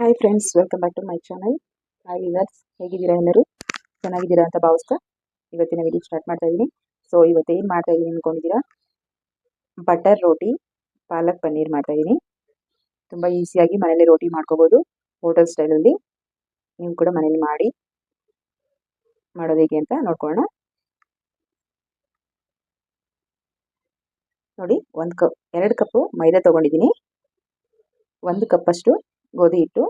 Hi friends welcome back to my channel hi viewers ಹೇಗಿದ್ದೀರಾ ಎಲ್ಲರೂ? ಚೆನ್ನಾಗಿದ್ದೀರಾ ಅಂತ ಭಾವಿಸ್ತಾ ಇವತ್ತಿನ ವಿಡಿಯೋ ಸ್ಟಾರ್ಟ್ ಮಾಡ್ತಾ ಇದ್ದೀನಿ ಸೊ ಇವತ್ತು ಏನು ಮಾಡ್ತಾ ಇದ್ದೀನಿ ಅಂದ್ಕೊಂಡಿದ್ದೀರಾ ಬಟರ್ ರೋಟಿ ಪಾಲಕ್ ಪನ್ನೀರ್ ಮಾಡ್ತಾ ಇದ್ದೀನಿ ತುಂಬ ಈಸಿಯಾಗಿ ಮನೇಲಿ ರೋಟಿ ಮಾಡ್ಕೋಬೋದು ಹೋಟೆಲ್ ಸ್ಟೈಲಲ್ಲಿ ನೀವು ಕೂಡ ಮನೇಲಿ ಮಾಡಿ ಮಾಡೋದು ಹೇಗೆ ಅಂತ ನೋಡ್ಕೊಳ್ಳೋಣ. ನೋಡಿ, ಒಂದು ಕಪ್, ಎರಡು ಕಪ್ಪು ಮೈದಾ ತೊಗೊಂಡಿದ್ದೀನಿ. ಒಂದು ಕಪ್ಪಷ್ಟು ಗೋಧಿ ಹಿಟ್ಟು.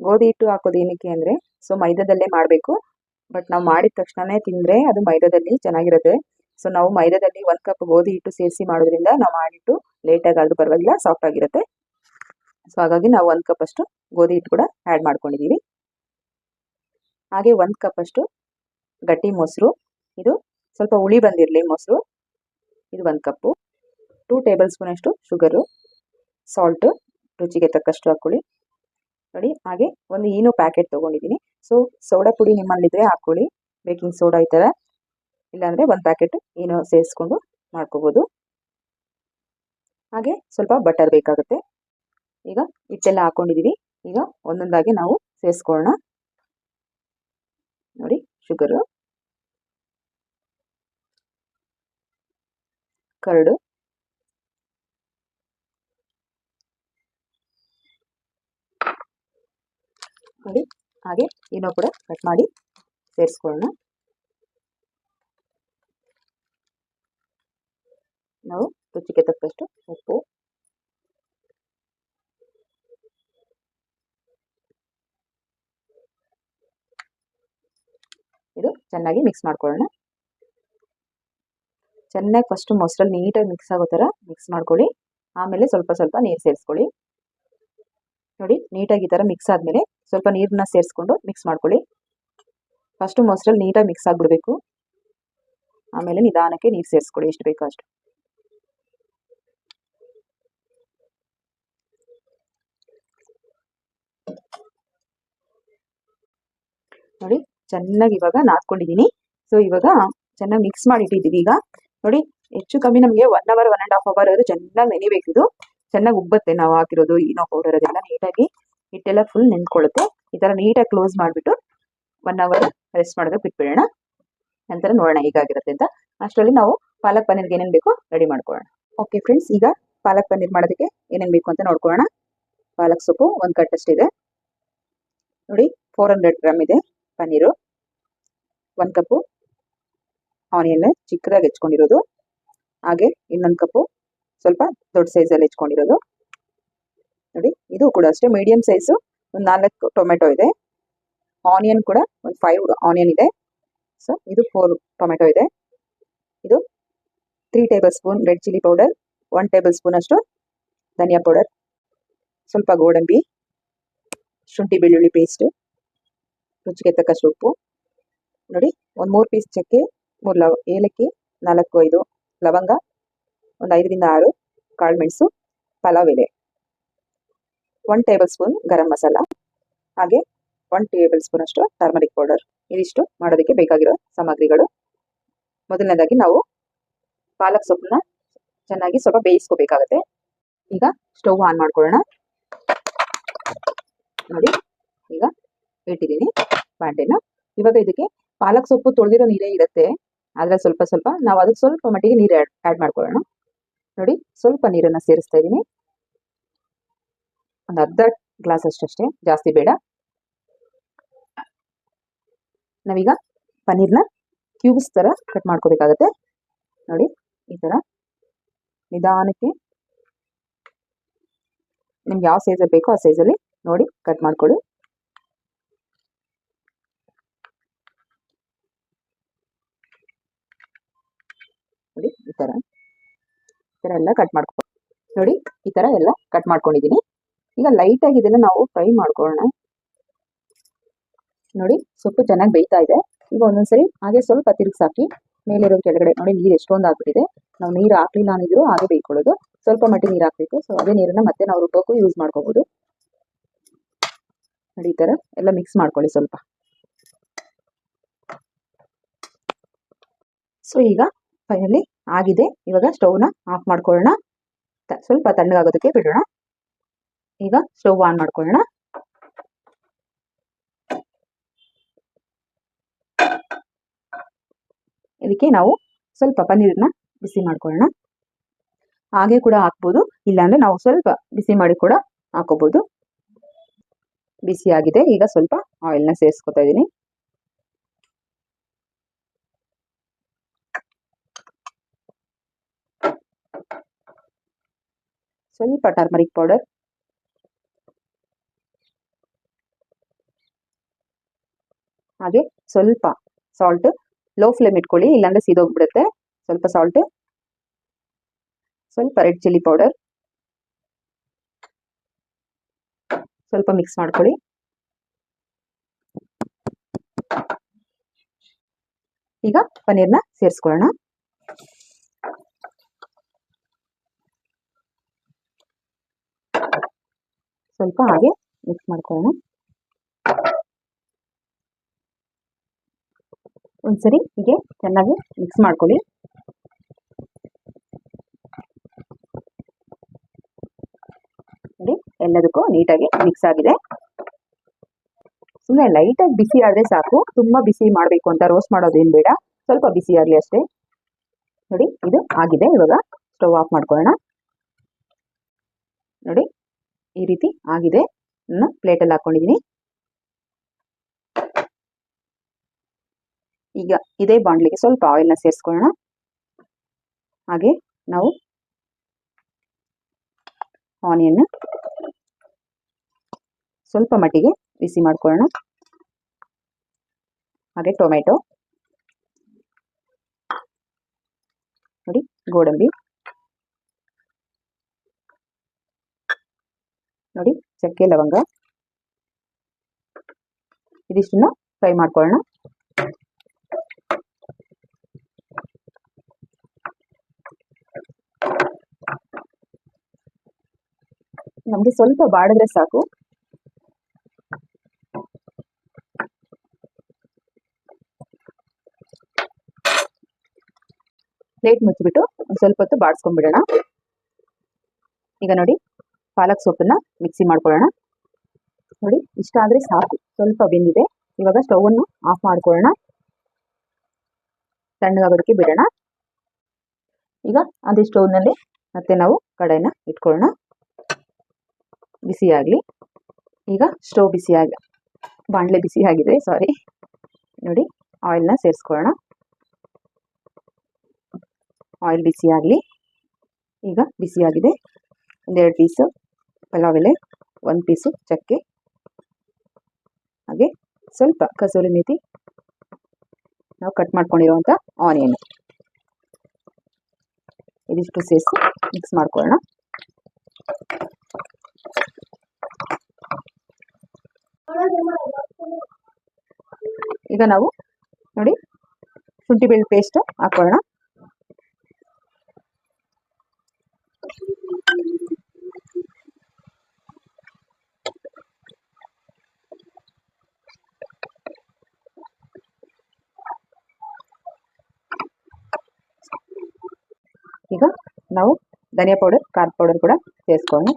ಗೋಧಿ ಹಿಟ್ಟು ಹಾಕೋದು ಏನಕ್ಕೆ ಅಂದರೆ, ಸೊ ಮೈದಾದಲ್ಲೇ ಮಾಡಬೇಕು. ಬಟ್ ನಾವು ಮಾಡಿದ ತಕ್ಷಣವೇ ತಿಂದರೆ ಅದು ಮೈದಾದಲ್ಲಿ ಚೆನ್ನಾಗಿರುತ್ತೆ. ಸೊ ನಾವು ಮೈದಾದಲ್ಲಿ ಒಂದು ಕಪ್ ಗೋಧಿ ಹಿಟ್ಟು ಸೇರಿಸಿ ಮಾಡೋದ್ರಿಂದ ನಾವು ಮಾಡಿಟ್ಟು ಲೇಟಾಗಿ ಆದರೂ ಪರವಾಗಿಲ್ಲ ಸಾಫ್ಟ್ ಆಗಿರುತ್ತೆ. ಸೊ ಹಾಗಾಗಿ ನಾವು ಒಂದು ಕಪ್ಪಷ್ಟು ಗೋಧಿ ಹಿಟ್ಟು ಕೂಡ ಆ್ಯಡ್ ಮಾಡ್ಕೊಂಡಿದ್ದೀವಿ ಹಾಗೆ ಒಂದು ಕಪ್ಪಷ್ಟು ಗಟ್ಟಿ ಮೊಸರು. ಇದು ಸ್ವಲ್ಪ ಹುಳಿ ಬಂದಿರಲಿ ಮೊಸರು. ಇದು ಒಂದು ಕಪ್ಪು. ಟೂ ಟೇಬಲ್ ಸ್ಪೂನಷ್ಟು ಶುಗರು ಸಾಲ್ಟು ರುಚಿಗೆ ತಕ್ಕಷ್ಟು ಹಾಕ್ಕೊಳ್ಳಿ. ನೋಡಿ, ಹಾಗೆ ಒಂದು ಈನೋ ಪ್ಯಾಕೆಟ್ ತೊಗೊಂಡಿದ್ದೀನಿ. ಸೊ ಸೋಡಾ ಪುಡಿ ನಿಮ್ಮಲ್ಲಿದ್ದರೆ ಹಾಕ್ಕೊಳ್ಳಿ. ಬೇಕಿಂಗ್ ಸೋಡಾ ಈ ಥರ ಇಲ್ಲಾಂದರೆ ಒಂದು ಪ್ಯಾಕೆಟ್ ಏನೋ ಸೇರಿಸ್ಕೊಂಡು ಮಾಡ್ಕೋಬೋದು. ಹಾಗೆ ಸ್ವಲ್ಪ ಬಟರ್ ಬೇಕಾಗುತ್ತೆ. ಈಗ ಹಿಟ್ಟೆಲ್ಲ ಹಾಕ್ಕೊಂಡಿದ್ದೀವಿ ಈಗ ಒಂದೊಂದಾಗಿ ನಾವು ಸೇರಿಸ್ಕೊಳ್ಳೋಣ. ನೋಡಿ ಶುಗರು ಕರಡು. ನೋಡಿ ಹಾಗೆ ಏನೋ ಕೂಡ ಕಟ್ ಮಾಡಿ ಸೇರಿಸ್ಕೊಳ್ಳೋಣ. ನಾವು ರುಚಿಗೆ ತಕ್ಕಷ್ಟು ಉಪ್ಪು. ಇದು ಚೆನ್ನಾಗಿ ಮಿಕ್ಸ್ ಮಾಡ್ಕೊಳ್ಳೋಣ. ಚೆನ್ನಾಗಿ ಫಸ್ಟು ಮೊಸರಲ್ಲಿ ನೀಟಾಗಿ ಮಿಕ್ಸ್ ಆಗೋ ಥರ ಮಿಕ್ಸ್ ಮಾಡ್ಕೊಳ್ಳಿ. ಆಮೇಲೆ ಸ್ವಲ್ಪ ಸ್ವಲ್ಪ ನೀರು ಸೇರಿಸ್ಕೊಳ್ಳಿ. ನೋಡಿ, ನೀಟಾಗಿ ಈ ಥರ ಮಿಕ್ಸ್ ಆದಮೇಲೆ ಸ್ವಲ್ಪ ನೀರನ್ನ ಸೇರಿಸ್ಕೊಂಡು ಮಿಕ್ಸ್ ಮಾಡ್ಕೊಳ್ಳಿ. ಫಸ್ಟು ಮೊಸರಲ್ಲಿ ನೀಟಾಗಿ ಮಿಕ್ಸ್ ಆಗಿಬಿಡ್ಬೇಕು. ಆಮೇಲೆ ನಿಧಾನಕ್ಕೆ ನೀರು ಸೇರಿಸ್ಕೊಳ್ಳಿ, ಎಷ್ಟು ಬೇಕೋ ಅಷ್ಟು. ನೋಡಿ, ಚೆನ್ನಾಗಿ ಇವಾಗ ನಾದ್ಕೊಂಡಿದ್ದೀನಿ. ಸೊ ಇವಾಗ ಚೆನ್ನಾಗಿ ಮಿಕ್ಸ್ ಮಾಡಿ ಇಟ್ಟಿದ್ದೀವಿ ಈಗ. ನೋಡಿ, ಹೆಚ್ಚು ಕಮ್ಮಿ ನಮಗೆ one hour one and half hour ಆದರೂ ಚೆನ್ನಾಗಿ ನೆನಿಬೇಕಿದು ಚೆನ್ನಾಗಿ ಉಬ್ಬತ್ತೆ. ನಾವು ಹಾಕಿರೋದು ಏನೋ ಪೌಡರ್ ಅದೆಲ್ಲ ನೀಟಾಗಿ ಹಿಟ್ಟೆಲ್ಲ ಫುಲ್ ನೆನ್ಕೊಳ್ಳುತ್ತೆ ಈ ಥರ ನೀಟಾಗಿ ಕ್ಲೋಸ್ ಮಾಡಿಬಿಟ್ಟು ಒನ್ ಅವರ್ ರೆಸ್ಟ್ ಮಾಡೋದಕ್ಕೆ ಬಿಟ್ಬಿಡೋಣ. ನಂತರ ನೋಡೋಣ ಹೇಗಾಗಿರುತ್ತೆ ಅಂತ. ಅಷ್ಟರಲ್ಲಿ ನಾವು ಪಾಲಕ್ ಪನ್ನೀರ್ಗೆ ಏನೇನು ಬೇಕೋ ರೆಡಿ ಮಾಡ್ಕೊಳ್ಳೋಣ. ಓಕೆ ಫ್ರೆಂಡ್ಸ್ ಈಗ ಪಾಲಕ್ ಪನ್ನೀರ್ ಮಾಡೋದಕ್ಕೆ ಏನೇನು ಬೇಕು ಅಂತ ನೋಡ್ಕೊಳ್ಳೋಣ. ಪಾಲಕ್ ಸೊಪ್ಪು ಒಂದು ಕಟ್ಟಷ್ಟಿದೆ ನೋಡಿ ಫೋರ್ ಹಂಡ್ರೆಡ್ ಗ್ರಾಮ್ ಇದೆ ಪನ್ನೀರು. ಒಂದು ಕಪ್ಪು ಆನಿಯನ್ ಚಿಕ್ಕದಾಗಿ ಹೆಚ್ಕೊಂಡಿರೋದು. ಹಾಗೆ ಇನ್ನೊಂದು ಕಪ್ಪು ಸ್ವಲ್ಪ ದೊಡ್ಡ ಸೈಜಲ್ಲಿ ಹೆಚ್ಕೊಂಡಿರೋದು ನೋಡಿ, ಇದು ಕೂಡ ಅಷ್ಟೇ ಮೀಡಿಯಂ ಸೈಜು ಒಂದು ನಾಲ್ಕು ಟೊಮೆಟೊ ಇದೆ. ಆನಿಯನ್ ಕೂಡ ಒಂದು ಫೈವ್ ಆನಿಯನ್ ಇದೆ. ಸೊ ಇದು ಫೋರ್ ಟೊಮೆಟೊ ಇದೆ. ಇದು three tablespoon red chilli powder one tablespoon ಅಷ್ಟು ಧನಿಯಾ ಪೌಡರ್ ಸ್ವಲ್ಪ ಗೋಡಂಬಿ, ಶುಂಠಿ ಬೆಳ್ಳುಳ್ಳಿ ಪೇಸ್ಟು ರುಚಿಗೆ ತಕ್ಕಷ್ಟು ಉಪ್ಪು. ನೋಡಿ, ಒಂದು ಮೂರು ಪೀಸ್ ಚಕ್ಕೆ, ಮೂರು ಲವ ಏಲಕ್ಕಿ, ನಾಲ್ಕು, ಐದು ಲವಂಗ ಒಂದು ಐದರಿಂದ ಆರು ಕಾಳು ಮೆಣಸು, ಪಲಾವ್ ಎಲೆ one tablespoon garam masala, ಹಾಗೆ ಒನ್ ಟೇಬಲ್ ಸ್ಪೂನ್ ಅಷ್ಟು ಟರ್ಮರಿಕ್ ಪೌಡರ್ ಇದಿಷ್ಟು ಮಾಡೋದಕ್ಕೆ ಬೇಕಾಗಿರೋ ಸಾಮಗ್ರಿಗಳು. ಮೊದಲನೇದಾಗಿ ನಾವು ಪಾಲಕ್ ಸೊಪ್ಪನ್ನ ಚೆನ್ನಾಗಿ ಸ್ವಲ್ಪ ಬೇಯಿಸ್ಕೋಬೇಕಾಗತ್ತೆ. ಈಗ ಸ್ಟವ್ ಆನ್ ಮಾಡ್ಕೊಳ್ಳೋಣ. ನೋಡಿ, ಈಗ ಇಟ್ಟಿದ್ದೀನಿ ಬಾಂಡೆನ. ಇವಾಗ ಇದಕ್ಕೆ ಪಾಲಕ್ ಸೊಪ್ಪು ತೊಳೆದಿರೋ ನೀರೇ ಇರುತ್ತೆ. ಆದರೆ ಸ್ವಲ್ಪ ಸ್ವಲ್ಪ, ನಾವು ಅದಕ್ಕೆ ಸ್ವಲ್ಪ ಮಟ್ಟಿಗೆ ನೀರು ಆ್ಯಡ್ ಆ್ಯಡ್ ಮಾಡ್ಕೊಳ್ಳೋಣ. ನೋಡಿ, ಸ್ವಲ್ಪ ನೀರನ್ನು ಸೇರಿಸ್ತಾ ಇದ್ದೀನಿ. ಒಂದು ಅರ್ಧ ಗ್ಲಾಸ್ ಅಷ್ಟಷ್ಟೇ, ಜಾಸ್ತಿ ಬೇಡ. ನಾವೀಗ ಪನ್ನೀರ್ನ ಕ್ಯೂಬ್ಸ್ ಥರ ಕಟ್ ಮಾಡ್ಕೋಬೇಕಾಗತ್ತೆ. ನೋಡಿ, ಈ ಥರ ನಿಧಾನಕ್ಕೆ. ನಿಮ್ಗೆ ಯಾವ ಸೈಜಲ್ಲಿ ಬೇಕೋ ಆ ಸೈಜಲ್ಲಿ ನೋಡಿ, ಕಟ್ ಮಾಡ್ಕೊಳ್ಳಿ. ನೋಡಿ, ಈ ಥರ ಈ ಎಲ್ಲ ಕಟ್ ಮಾಡ್ಕೊ ನೋಡಿ, ಈ ತರ ಎಲ್ಲ ಕಟ್ ಮಾಡ್ಕೊಂಡಿದ್ದೀನಿ ಈಗ ಲೈಟಾಗಿ ಇದನ್ನು ನಾವು ಫ್ರೈ ಮಾಡ್ಕೊಳ್ಳೋಣ. ನೋಡಿ, ಸೊಪ್ಪು ಚೆನ್ನಾಗಿ ಬೇಯ್ತಾ ಇದೆ. ಈಗ ಒಂದೊಂದ್ಸರಿ ಹಾಗೆ ಸ್ವಲ್ಪ ತಿರುಗಿಸಾಕಿ ಮೇಲಿರೋ ಕೆಳಗಡೆ ನೋಡಿ ನೀರು ಎಷ್ಟೊಂದು ಆಗ್ಬಿಟ್ಟಿದೆ. ನಾವು ನೀರು ಹಾಕ್ಲಿಲ್ಲ ಅಂದಿದ್ರು ಹಾಗೆ ಬೇಯ್ಕೊಳ್ಳೋದು. ಸ್ವಲ್ಪ ಮಟ್ಟಿಗೆ ನೀರು ಹಾಕಬೇಕು. ಸೊ ಅದೇ ನೀರನ್ನ ಮತ್ತೆ ನಾವು ರುಬ್ಬೋಕ್ಕೂ ಯೂಸ್ ಮಾಡ್ಕೋಬೋದು. ನೋಡಿ, ಈ ಥರ ಎಲ್ಲ ಮಿಕ್ಸ್ ಮಾಡ್ಕೊಳ್ಳಿ ಸ್ವಲ್ಪ. ಸೊ ಈಗ ಫೈನಲಿ ಆಗಿದೆ. ಇವಾಗ ಸ್ಟವ್ನ ಆಫ್ ಮಾಡ್ಕೊಳ್ಳೋಣ. ಸ್ವಲ್ಪ ತಣ್ಣಗಾಗೋದಕ್ಕೆ ಬಿಡೋಣ. ಈಗ ಸ್ಟವ್ ಆನ್ ಮಾಡ್ಕೊಳ್ಳೋಣ. ಇದಕ್ಕೆ ನಾವು ಸ್ವಲ್ಪ ಪನ್ನೀರನ್ನ ಬಿಸಿ ಮಾಡ್ಕೊಳ್ಳೋಣ. ಹಾಗೆ ಕೂಡ ಹಾಕ್ಬೋದು. ಇಲ್ಲಾಂದರೆ ನಾವು ಸ್ವಲ್ಪ ಬಿಸಿ ಮಾಡಿ ಕೂಡ ಹಾಕೋಬೋದು ಬಿಸಿಯಾಗಿದೆ. ಈಗ ಸ್ವಲ್ಪ ಆಯಿಲ್ನ ಸೇರಿಸ್ಕೊತಾ ಇದ್ದೀನಿ. ಸ್ವಲ್ಪ ಟರ್ಮರಿಕ್ ಪೌಡರ್ ಹಾಗೆ ಸ್ವಲ್ಪ ಸಾಲ್ಟ್ ಲೋ ಫ್ಲೇಮ್ ಇಟ್ಕೊಳ್ಳಿ ಇಲ್ಲಾಂದ್ರೆ ಸೀದೋಗ್ಬಿಡುತ್ತೆ ಸ್ವಲ್ಪ ಸಾಲ್ಟ್ ಸ್ವಲ್ಪ ರೆಡ್ ಚಿಲ್ಲಿ ಪೌಡರ್ ಸ್ವಲ್ಪ ಮಿಕ್ಸ್ ಮಾಡ್ಕೊಳ್ಳಿ ಈಗ ಪನ್ನೀರ್ನ ಸೇರಿಸ್ಕೊಳ್ಳೋಣ ಸ್ವಲ್ಪ ಹಾಗೆ ಮಿಕ್ಸ್ ಮಾಡ್ಕೊಳ್ಳೋಣ. ಒಂದ್ಸರಿ ಹೀಗೆ ಚೆನ್ನಾಗಿ ಮಿಕ್ಸ್ ಮಾಡ್ಕೊಳ್ಳಿ. ನೋಡಿ, ಎಲ್ಲದಕ್ಕೂ ನೀಟಾಗಿ ಮಿಕ್ಸ್ ಆಗಿದೆ. ಸುಮ್ಮನೆ ಲೈಟಾಗಿ ಬಿಸಿ ಆದರೆ ಸಾಕು. ತುಂಬ ಬಿಸಿ ಮಾಡಬೇಕು ಅಂತ ರೋಸ್ಟ್ ಮಾಡೋದೇನು ಬೇಡ. ಸ್ವಲ್ಪ ಬಿಸಿ ಆಗಲಿ ಅಷ್ಟೇ. ನೋಡಿ, ಇದು ಆಗಿದೆ. ಇವಾಗ ಸ್ಟವ್ ಆಫ್ ಮಾಡ್ಕೊಳ್ಳೋಣ. ನೋಡಿ ಈ ರೀತಿ ಆಗಿದೆ. ನಾನು ಪ್ಲೇಟಲ್ಲಿ ಹಾಕೊಂಡಿದ್ದೀನಿ ಈಗ ಇದೇ ಬಾಂಡ್ಲಿಗೆ ಸ್ವಲ್ಪ ಆಯಿಲ್ನ ಸೇರಿಸ್ಕೊಳ್ಳೋಣ. ಹಾಗೆ ನಾವು ಆನಿಯನ್ ಸ್ವಲ್ಪ ಮಟ್ಟಿಗೆ ಬಿಸಿ ಮಾಡ್ಕೊಳ್ಳೋಣ. ಹಾಗೆ ಟೊಮೆಟೊ ನೋಡಿ ಗೋಡಂಬಿ. ನೋಡಿ, ಚಕ್ಕೆ ಲವಂಗ. ಇದಿಷ್ಟನ್ನ ಫ್ರೈ ಮಾಡ್ಕೊಳ್ಳೋಣ. ನಮಗೆ ಸ್ವಲ್ಪ ಬಾಡಿದ್ರೆ ಸಾಕು. ಪ್ಲೇಟ್ ಮುಚ್ಚಿಬಿಟ್ಟು ಸ್ವಲ್ಪ ಹೊತ್ತು ಬಾಡಿಸ್ಕೊಂಡ್ಬಿಡೋಣ. ಈಗ ನೋಡಿ ಪಾಲಕ್ ಸೊಪ್ಪನ್ನ ಮಿಕ್ಸಿ ಮಾಡ್ಕೊಳ್ಳೋಣ. ನೋಡಿ, ಇಷ್ಟ ಆದರೆ ಸಾಕು, ಸ್ವಲ್ಪ ಬೆಂದಿದೆ. ಇವಾಗ ಸ್ಟವನ್ನು ಆಫ್ ಮಾಡ್ಕೊಳ್ಳೋಣ. ತಣ್ಣಗಾಗೋದಕ್ಕೆ ಬಿಡೋಣ. ಈಗ ಅದೇ ಸ್ಟೌವ್ನಲ್ಲಿ ಮತ್ತೆ ನಾವು ಕಡಾಯಿನ ಇಟ್ಕೊಳ್ಳೋಣ. ಬಿಸಿಯಾಗಲಿ ಈಗ ಸ್ಟವ್ ಬಿಸಿ ಆಗ, ಬಾಣಲೆ ಬಿಸಿ ಆಗಿದೆ ಸಾರಿ ನೋಡಿ ಆಯಿಲ್ನ ಸೇರಿಸ್ಕೊಳ್ಳೋಣ. ಆಯಿಲ್ ಬಿಸಿ ಆಗಲಿ. ಈಗ ಬಿಸಿಯಾಗಿದೆ ಒಂದೆರಡು ಪೀಸು ಪಲಾವ್ ಎಲೆ, ಒಂದು ಪೀಸು ಚಕ್ಕೆ, ಹಾಗೆ ಸ್ವಲ್ಪ ಕಸೂರಿ ಮೇಥಿ ನಾವು ಕಟ್ ಮಾಡ್ಕೊಂಡಿರುವಂಥ ಆನಿಯನ್ ಇದಿಷ್ಟು ಸೇರಿಸಿ ಮಿಕ್ಸ್ ಮಾಡ್ಕೊಳ್ಳೋಣ. ಈಗ ನಾವು ನೋಡಿ ಶುಂಠಿ ಬೆಳ್ಳುಳ್ಳಿ ಪೇಸ್ಟ್ ಹಾಕೊಳ್ಳೋಣ ಈಗ ಧನಿಯಾ ಪೌಡರ್ ಖಾರ ಪೌಡರ್ ಕೂಡ ಸೇರಿಸ್ಕೊಳ್ಳೋಣ.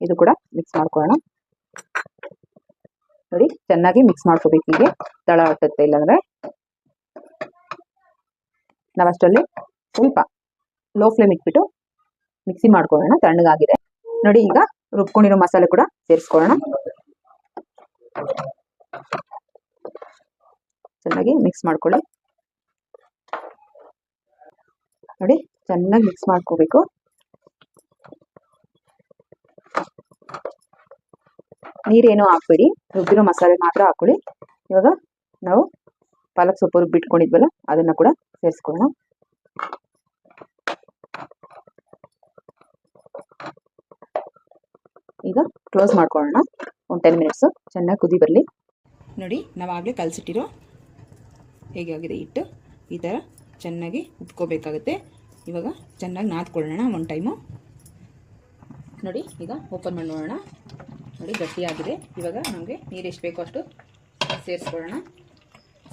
ಇದು ಕೂಡ ಮಿಕ್ಸ್ ಮಾಡ್ಕೊಳ್ಳೋಣ. ನೋಡಿ, ಚೆನ್ನಾಗಿ ಮಿಕ್ಸ್ ಮಾಡ್ಕೋಬೇಕು ಹೀಗೆ. ತಳ ಹಟ್ಟುತ್ತೆ ಇಲ್ಲಾಂದ್ರೆ. ನಾವಷ್ಟರಲ್ಲಿ ಸ್ವಲ್ಪ ಲೋ ಫ್ಲೇಮ್ ಇಟ್ಬಿಟ್ಟು ಮಿಕ್ಸಿ ಮಾಡ್ಕೊಳ್ಳೋಣ, ತಣ್ಣಗಾಗಿದೆ. ನೋಡಿ, ಈಗ ರುಬ್ಕೊಂಡಿರೋ ಮಸಾಲೆ ಕೂಡ ಸೇರಿಸ್ಕೊಳ್ಳೋಣ. ಚೆನ್ನಾಗಿ ಮಿಕ್ಸ್ ಮಾಡ್ಕೊಳ್ಳಿ. ನೋಡಿ, ಚೆನ್ನಾಗಿ ಮಿಕ್ಸ್ ಮಾಡ್ಕೋಬೇಕು. ನೀರೇನು ಹಾಕ್ಬೇಡಿ, ರುಬ್ಬಿರೋ ಮಸಾಲೆ ಮಾತ್ರ ಹಾಕೊಳ್ಳಿ ಇವಾಗ ನಾವು ಪಾಲಕ್ ಸೊಪ್ಪು ರುಬ್ಬಿಟ್ಕೊಂಡಿದ್ವಲ್ಲ, ಅದನ್ನು ಕೂಡ ಸೇರಿಸ್ಕೊಳ್ಳೋಣ. ಈಗ ಕ್ಲೋಸ್ ಮಾಡ್ಕೊಳ್ಳೋಣ. ಒಂದು ಟೆನ್ ಮಿನಿಟ್ಸು ಚೆನ್ನಾಗಿ ಕುದಿ ಬರಲಿ. ನೋಡಿ, ನಾವಾಗಲೇ ಕಲಸಿಟ್ಟಿರೋ ಹೇಗೆ ಆಗಿದೆ ಹಿಟ್ಟು. ಈ ಥರ ಚೆನ್ನಾಗಿ ಉತ್ಕೋಬೇಕಾಗುತ್ತೆ ಇವಾಗ ಚೆನ್ನಾಗಿ ನಾದ್ಕೊಳ್ಳೋಣ ಒಂದು ಟೈಮು. ನೋಡಿ, ಈಗ ಓಪನ್ ಮಾಡಿ ನೋಡೋಣ. ನೋಡಿ, ಗಟ್ಟಿಯಾಗಿದೆ. ಇವಾಗ ನಮಗೆ ನೀರು ಎಷ್ಟು ಬೇಕೋ ಅಷ್ಟು ಸೇರಿಸ್ಕೊಳ್ಳೋಣ.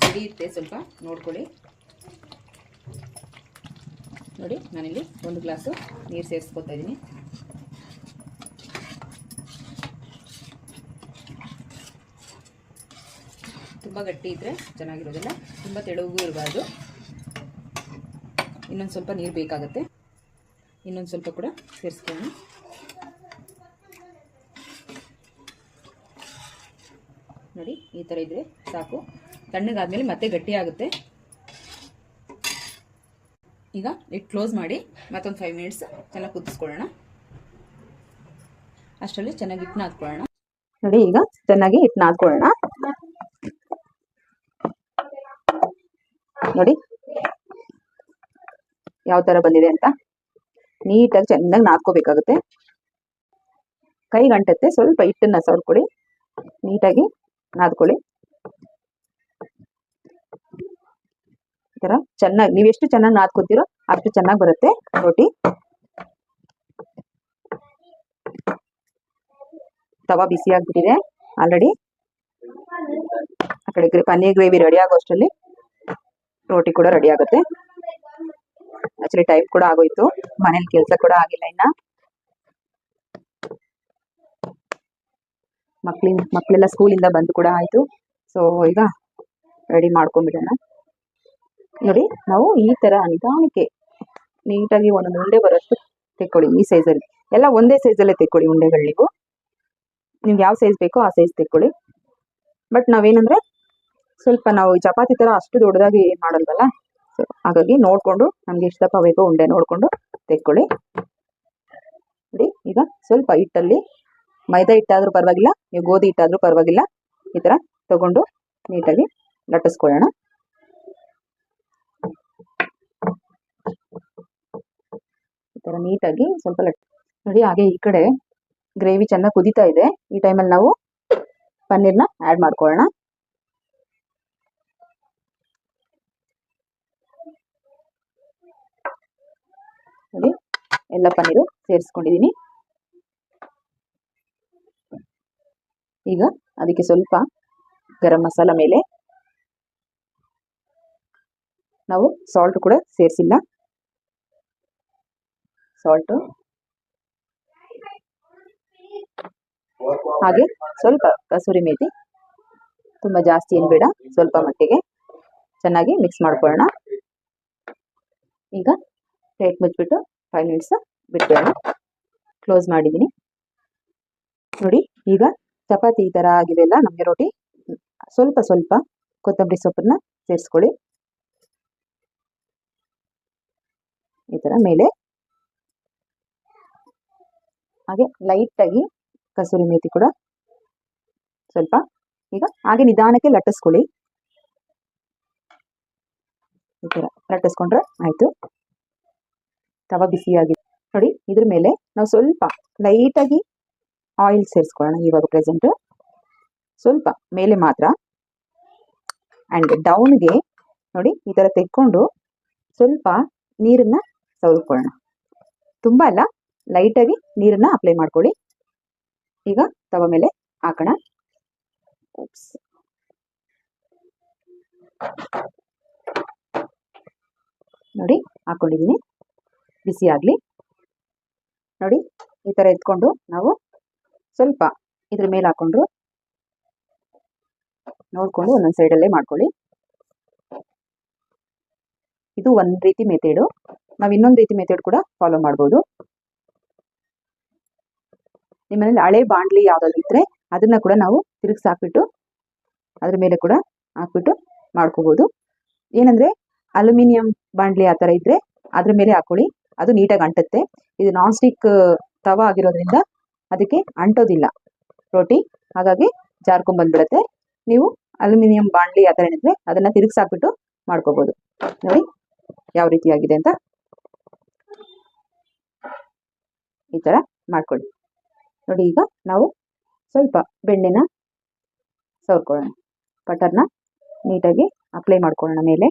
ಸಿಡಿಯುತ್ತೆ ಸ್ವಲ್ಪ ನೋಡ್ಕೊಳ್ಳಿ. ನೋಡಿ, ನಾನಿಲ್ಲಿ ಒಂದು ಗ್ಲಾಸು ನೀರು ಸೇರಿಸ್ಕೊತಾ ಇದ್ದೀನಿ. ತುಂಬ ಗಟ್ಟಿ ಇದ್ದರೆ ಚೆನ್ನಾಗಿರೋದಿಲ್ಲ. ತುಂಬ ತೆಳುಗೂ ಇರಬಾರ್ದು. ಇನ್ನೊಂದು ಸ್ವಲ್ಪ ನೀರು ಬೇಕಾಗುತ್ತೆ. ಇನ್ನೊಂದು ಸ್ವಲ್ಪ ಕೂಡ ಸೇರಿಸ್ಕೊಳ್ಳಿ ನೋಡಿ, ಈ ಥರ ಇದ್ರೆ ಸಾಕು. ತಣ್ಣಗಾದ್ಮೇಲೆ ಮತ್ತೆ ಗಟ್ಟಿ ಆಗುತ್ತೆ ಈಗ ಇಟ್ ಕ್ಲೋಸ್ ಮಾಡಿ ಮತ್ತೊಂದು ಫೈವ್ ಮಿನಿಟ್ಸ್ ಚೆನ್ನಾಗಿ ಕುದಿಸ್ಕೊಳ್ಳೋಣ. ಅಷ್ಟರಲ್ಲಿ ಚೆನ್ನಾಗಿ ಹಿಟ್ಟು ನಾದ್ಕೊಳ್ಳೋಣ. ನೋಡಿ, ಈಗ ಚೆನ್ನಾಗಿ ಹಿಟ್ಟು ನಾದ್ಕೊಳ್ಳೋಣ. ನೋಡಿ ಯಾವ ತರ ಬಂದಿದೆ ಅಂತ? ನೀಟಾಗಿ ಚೆನ್ನಾಗಿ ನಾದ್ಕೋಬೇಕಾಗುತ್ತೆ. ಕೈ ಗಂಟತ್ತೆ, ಸ್ವಲ್ಪ ಹಿಟ್ಟನ್ನ ಸವರ್ಕೊಳ್ಳಿ ನೀಟಾಗಿ ನಾದ್ಕೊಳ್ಳಿ. ಈ ಥರ ಚೆನ್ನಾಗಿ, ನೀವು ಎಷ್ಟು ಚೆನ್ನಾಗಿ ನಾದ್ಕೋತೀರೋ ಅಷ್ಟು ಚೆನ್ನಾಗಿ ಬರುತ್ತೆ ರೋಟಿ. ತವಾ ಬಿಸಿ ಆಗ್ಬಿಟ್ಟಿದೆ ಆಲ್ರೆಡಿ. ಆ ಕಡೆ ಪನ್ನೀರ್ ಗ್ರೇವಿ ರೆಡಿ ಆಗೋ ಅಷ್ಟರಲ್ಲಿ ರೋಟಿ ಕೂಡ ರೆಡಿ ಆಗುತ್ತೆ. ಆಕ್ಚುಲಿ ಟೈಮ್ ಕೂಡ ಆಗೋಯ್ತು. ಮನೇಲಿ ಕೆಲಸ ಕೂಡ ಆಗಿಲ್ಲ ಇನ್ನ. ಮಕ್ಳಿನ ಮಕ್ಕಳೆಲ್ಲ ಸ್ಕೂಲಿಂದ ಬಂದು ಕೂಡ ಆಯ್ತು. ಸೊ ಈಗ ರೆಡಿ ಮಾಡ್ಕೊಂಡ್ಬಿಡೋಣ. ನೋಡಿ, ನಾವು ಈ ತರ ನಿಧಾನಕ್ಕೆ ನೀಟಾಗಿ ಒಂದೊಂದು ಉಂಡೆ ಬರೋಷ್ಟು ತೆಕ್ಕೊಳ್ಳಿ ಈ ಸೈಜಲ್ಲಿ ಎಲ್ಲ ಒಂದೇ ಸೈಜಲ್ಲೇ ತೆಕ್ಕೊಳ್ಳಿ ಉಂಡೆಗಳು ನೀವು. ನಿಮ್ಗೆ ಯಾವ ಸೈಜ್ ಬೇಕೋ ಆ ಸೈಜ್ ತೆಕ್ಕೊಳ್ಳಿ ಬಟ್ ನಾವೇನಂದ್ರೆ ಸ್ವಲ್ಪ ನಾವು ಚಪಾತಿ ತರ ಅಷ್ಟು ದೊಡ್ಡದಾಗಿ ಮಾಡಲ್ವಲ್ಲ? ಸೊ ಹಾಗಾಗಿ ನೋಡ್ಕೊಂಡು, ನಮ್ಗೆ ಎಷ್ಟು ದಪ್ಪ ಬೇಕೋ ಉಂಡೆ ನೋಡ್ಕೊಂಡು ತೆಕ್ಕೊಳ್ಳಿ. ನೋಡಿ, ಈಗ ಸ್ವಲ್ಪ ಹಿಟ್ಟಲ್ಲಿ ಮೈದಾ ಹಿಟ್ಟಾದರೂ ಪರವಾಗಿಲ್ಲ, ನೀವು ಗೋಧಿ ಹಿಟ್ಟಾದರೂ ಪರವಾಗಿಲ್ಲ, ಈ ತರ ತಗೊಂಡು ನೀಟಾಗಿ ಲಟ್ಟಿಸ್ಕೊಳ್ಳೋಣ. ಈ ತರ ನೀಟಾಗಿ ಸ್ವಲ್ಪ ಲಟ್, ನೋಡಿ, ಹಾಗೆ ಈ ಕಡೆ ಗ್ರೇವಿ ಚೆನ್ನಾಗಿ ಕುದೀತಾ ಇದೆ. ಈ ಟೈಮಲ್ಲಿ ನಾವು ಪನ್ನೀರ್ನ ಆ್ಯಡ್ ಮಾಡ್ಕೊಳ್ಳೋಣ. ನೋಡಿ ಎಲ್ಲ ಪನ್ನೀರು ಸೇರಿಸ್ಕೊಂಡಿದ್ದೀನಿ. ಈಗ ಅದಕ್ಕೆ ಸ್ವಲ್ಪ ಗರಂ ಮಸಾಲ ಮೇಲೆ ನಾವು ಸಾಲ್ಟ್ ಕೂಡ ಸೇರಿಸಿಲ್ಲ. ಸಾಲ್ಟು ಹಾಗೆ ಸ್ವಲ್ಪ ಕಸೂರಿ ಮೇಥಿ ತುಂಬ ಜಾಸ್ತಿ ಏನು ಬೇಡ, ಸ್ವಲ್ಪ ಮಟ್ಟಿಗೆ ಚೆನ್ನಾಗಿ ಮಿಕ್ಸ್ ಮಾಡ್ಕೊಳ್ಳೋಣ. ಈಗ ಪ್ಲೇಟ್ ಮುಚ್ಚಿಬಿಟ್ಟು ಫೈವ್ ಮಿನಿಟ್ಸ್ ಬಿಟ್ಬಿಡೋಣ. ಕ್ಲೋಸ್ ಮಾಡಿದ್ದೀನಿ. ನೋಡಿ, ಈಗ ಚಪಾತಿ ಈ ಥರ ಆಗಿದೆಯಲ್ಲ ನಮಗೆ ರೊಟ್ಟಿ. ಸ್ವಲ್ಪ ಸ್ವಲ್ಪ ಕೊತ್ತಂಬರಿ ಸೊಪ್ಪನ್ನ ಸೇರಿಸ್ಕೊಳ್ಳಿ. ಈ ಥರ ಮೇಲೆ. ಹಾಗೆ ಲೈಟಾಗಿ ಕಸೂರಿ ಮೇಥಿ ಕೂಡ ಸ್ವಲ್ಪ. ಈಗ ಹಾಗೆ ನಿಧಾನಕ್ಕೆ ಲಟ್ಟಿಸ್ಕೊಳ್ಳಿ. ಈ ಥರ ಲಟ್ಟಿಸ್ಕೊಂಡ್ರೆ ಆಯಿತು. ತವ ಬಿಸಿಯಾಗಿ ನೋಡಿ, ಇದ್ರ ಮೇಲೆ ನಾವು ಸ್ವಲ್ಪ ಲೈಟಾಗಿ ಆಯಿಲ್ ಸೇರಿಸ್ಕೊಳ್ಳೋಣ ಇವಾಗ ಪ್ರೆಸೆಂಟ್ ಸ್ವಲ್ಪ ಮೇಲೆ ಮಾತ್ರ. ಆ್ಯಂಡ್ ಡೌನ್ಗೆ ನೋಡಿ, ಈ ಥರ ತೆಕ್ಕೊಂಡು ಸ್ವಲ್ಪ ನೀರನ್ನು ಸವಲ್ಕೊಳ್ಳೋಣ ತುಂಬ ಅಲ್ಲ ಲೈಟಾಗಿ ನೀರನ್ನು ಅಪ್ಲೈ ಮಾಡ್ಕೊಳ್ಳಿ. ಈಗ ತವ ಮೇಲೆ ಹಾಕೋಣ. ನೋಡಿ ಹಾಕೊಂಡಿದ್ದೀನಿ ಬಿಸಿ ಆಗಲಿ. ನೋಡಿ, ಈ ಥರ ಎತ್ಕೊಂಡು ನಾವು ಸ್ವಲ್ಪ ಇದ್ರ ಮೇಲೆ ಹಾಕೊಂಡ್ರು. ನೋಡಿಕೊಂಡು ಒಂದೊಂದು ಸೈಡಲ್ಲೇ ಮಾಡ್ಕೊಳ್ಳಿ. ಇದು ಒಂದು ರೀತಿ ಮೆಥೇಡು ನಾವು ಇನ್ನೊಂದು ರೀತಿ ಮೆಥೇಡ್ ಕೂಡ ಫಾಲೋ ಮಾಡ್ಬೋದು. ನಿಮ್ಮನೇಲಿ ಹಳೆ ಬಾಂಡ್ಲಿ ಯಾವುದಾದ್ರು ಇದ್ರೆ ಅದನ್ನ ಕೂಡ ನಾವು ತಿರುಗಿಸಿ ಹಾಕ್ಬಿಟ್ಟು ಅದ್ರ ಮೇಲೆ ಕೂಡ ಹಾಕ್ಬಿಟ್ಟು ಮಾಡ್ಕೋಬಹುದು ಏನಂದ್ರೆ ಅಲ್ಯೂಮಿನಿಯಂ ಬಾಂಡ್ಲಿ ಆ ಥರ ಇದ್ರೆ ಅದ್ರ ಮೇಲೆ ಹಾಕೊಳ್ಳಿ. ಅದು ನೀಟಾಗಿ ಅಂಟುತ್ತೆ. ಇದು ನಾನ್ ಸ್ಟಿಕ್ ತವ ಆಗಿರೋದ್ರಿಂದ ಅದಕ್ಕೆ ಅಂಟೋದಿಲ್ಲ. ರೋಟಿ, ಹಾಗಾಗಿ ಜಾರ್ಕೊಂಡ್ಬಂದ್ಬಿಡುತ್ತೆ ನೀವು ಅಲ್ಯೂಮಿನಿಯಂ ಬಾಂಡ್ಲಿ ಆ ಥರ ಏನಿದ್ರೆ ಅದನ್ನು ತಿರುಗಿಸಾಕ್ಬಿಟ್ಟು ಮಾಡ್ಕೋಬೋದು. ನೋಡಿ, ಯಾವ ರೀತಿಯಾಗಿದೆ ಅಂತ. ಈ ಥರ ಮಾಡ್ಕೊಳ್ಳಿ. ನೋಡಿ, ಈಗ ನಾವು ಸ್ವಲ್ಪ ಬೆಣ್ಣೆನ ಸವರ್ಕೊಳ್ಳೋಣ. ಬಟರ್ನ ನೀಟಾಗಿ ಅಪ್ಲೈ ಮಾಡ್ಕೊಳ್ಳೋಣ ಮೇಲೆ.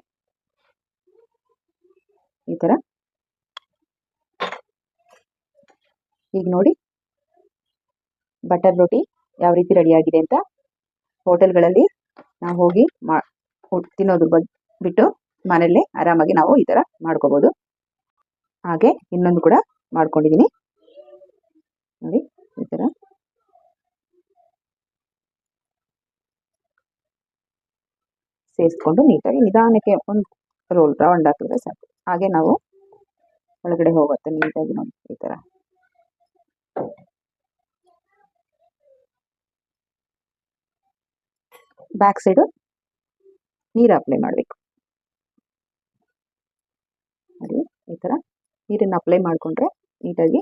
ಈ ತರ ಈಗ ನೋಡಿ. ಬಟರ್ ರೋಟಿ ಯಾವ ರೀತಿ ರೆಡಿ ಆಗಿದೆ ಅಂತ ಹೋಟೆಲ್ಗಳಲ್ಲಿ ನಾವು ಹೋಗಿ ಮಾ ತಿನ್ನೋದು ಬಗ್ಗೆ ಬಿಟ್ಟು ಮನೆಯಲ್ಲೇ ಆರಾಮಾಗಿ ನಾವು ಈ ಥರ ಮಾಡ್ಕೋಬೋದು. ಹಾಗೆ ಇನ್ನೊಂದು ಕೂಡ ಮಾಡ್ಕೊಂಡಿದ್ದೀನಿ ನೋಡಿ, ಈ ಥರ ಸೇರಿಸ್ಕೊಂಡು ನೀಟಾಗಿ ನಿಧಾನಕ್ಕೆ ಒಂದು ರೋಲ್ ರೌಂಡ್ ಹಾಕಿದ್ರೆ ಸಾಕು. ಹಾಗೆ ನಾವು ಒಳಗಡೆ ಹೋಗುತ್ತೆ ನೀಟಾಗಿ ನೋಡಿ, ಈ ಥರ ಬ್ಯಾಕ್ ಸೈಡು ನೀರು ಅಪ್ಲೈ ಮಾಡಬೇಕು. ನೋಡಿ, ಈ ಥರ ನೀರನ್ನು ಅಪ್ಲೈ ಮಾಡಿಕೊಂಡ್ರೆ ನೀಟಾಗಿ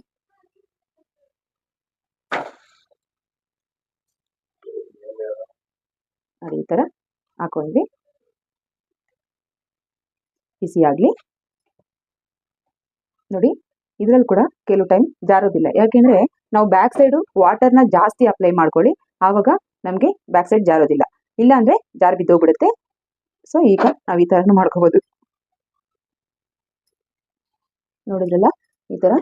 ಅದು ಈ ಥರ ಹಾಕೊಂಡ್ವಿ. ಬಿಸಿ ಆಗಲಿ. ನೋಡಿ, ಇದರಲ್ಲಿ ಕೂಡ ಕೆಲವು ಟೈಮ್ ಜಾರೋದಿಲ್ಲ. ಯಾಕೆಂದ್ರೆ ನಾವು ಬ್ಯಾಕ್ ಸೈಡು ವಾಟರ್ನ ಜಾಸ್ತಿ ಅಪ್ಲೈ ಮಾಡ್ಕೊಳ್ಳಿ, ಆವಾಗ ನಮಗೆ ಬ್ಯಾಕ್ ಸೈಡ್ ಜಾರೋದಿಲ್ಲ. ಇಲ್ಲ ಅಂದ್ರೆ ಜಾರ್ ಬಿದ್ದೋಗ್ಬಿಡುತ್ತೆ. ಸೊ ಈಗ ನಾವು ಈ ಥರನೂ ಮಾಡ್ಕೋಬಹುದು ನೋಡಿದ್ರಲ್ಲ? ಈ ತರ.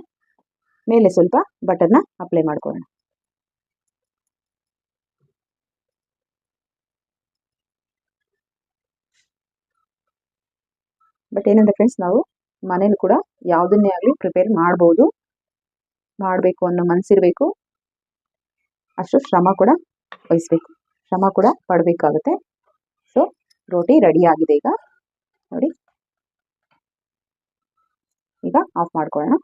ಮೇಲೆ ಸ್ವಲ್ಪ ಬಟರ್ನ ಅಪ್ಲೈ ಮಾಡ್ಕೊಳ್ಳೋಣ. ಬಟ್ ಏನಂದ್ರೆ ಫ್ರೆಂಡ್ಸ್ ನಾವು ಮನೇಲಿ ಕೂಡ ಯಾವುದನ್ನೇ ಆಗಲಿ ಪ್ರಿಪೇರ್ ಮಾಡ್ಬೋದು. ಮಾಡಬೇಕು ಅನ್ನೋ ಮನಸ್ಸಿರಬೇಕು ಅಷ್ಟು ಶ್ರಮ ಕೂಡ ವಹಿಸ್ಬೇಕು. ಶ್ರಮ ಕೂಡ ಪಡಬೇಕಾಗುತ್ತೆ. ಸೊ ರೋಟಿ ರೆಡಿ ಆಗಿದೆ ಈಗ. ನೋಡಿ. ಈಗ ಆಫ್ ಮಾಡ್ಕೊಳ್ಳೋಣ.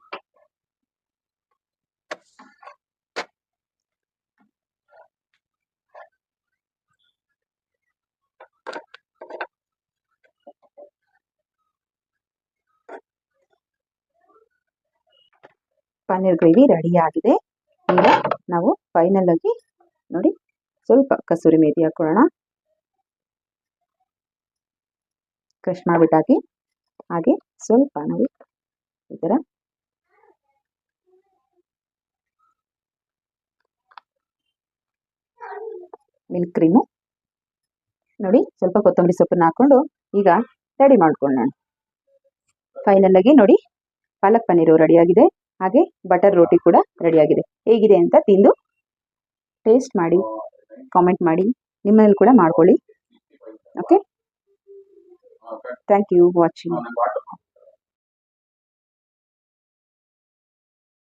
ಪನ್ನೀರ್ ಗ್ರೇವಿ ರೆಡಿ ಆಗಿದೆ. ಈಗ ನಾವು ಫೈನಲ್ ಆಗಿ ನೋಡಿ ಸ್ವಲ್ಪ ಕಸೂರಿ ಮೇಥಿ ಹಾಕೊಳ್ಳೋಣ ಕ್ರಶ್ ಮಾಡ್ಬಿಟ್ಟು ಹಾಕಿ ಹಾಗೆ ಸ್ವಲ್ಪ ನೋಡಿ, ಈ ಥರ ಮಿಲ್ಕ್ ಕ್ರೀಮು ನೋಡಿ, ಸ್ವಲ್ಪ ಕೊತ್ತಂಬರಿ ಸೊಪ್ಪನ್ನ ಹಾಕೊಂಡು ಈಗ ರೆಡಿ ಮಾಡ್ಕೊಳ್ಳೋಣ. ಫೈನಲ್ ಆಗಿ ನೋಡಿ, ಪಾಲಕ್ ಪನ್ನೀರು ರೆಡಿಯಾಗಿದೆ ಹಾಗೆ ಬಟರ್ ರೋಟಿ ಕೂಡ ರೆಡಿಯಾಗಿದೆ ಹೇಗಿದೆ ಅಂತ ತಿಂದು ಟೇಸ್ಟ್ ಮಾಡಿ. ಕಾಮೆಂಟ್ ಮಾಡಿ. ನಿಮ್ಮಲ್ಲಿ ಕೂಡ ಮಾಡ್ಕೊಳ್ಳಿ. Okay thank you watching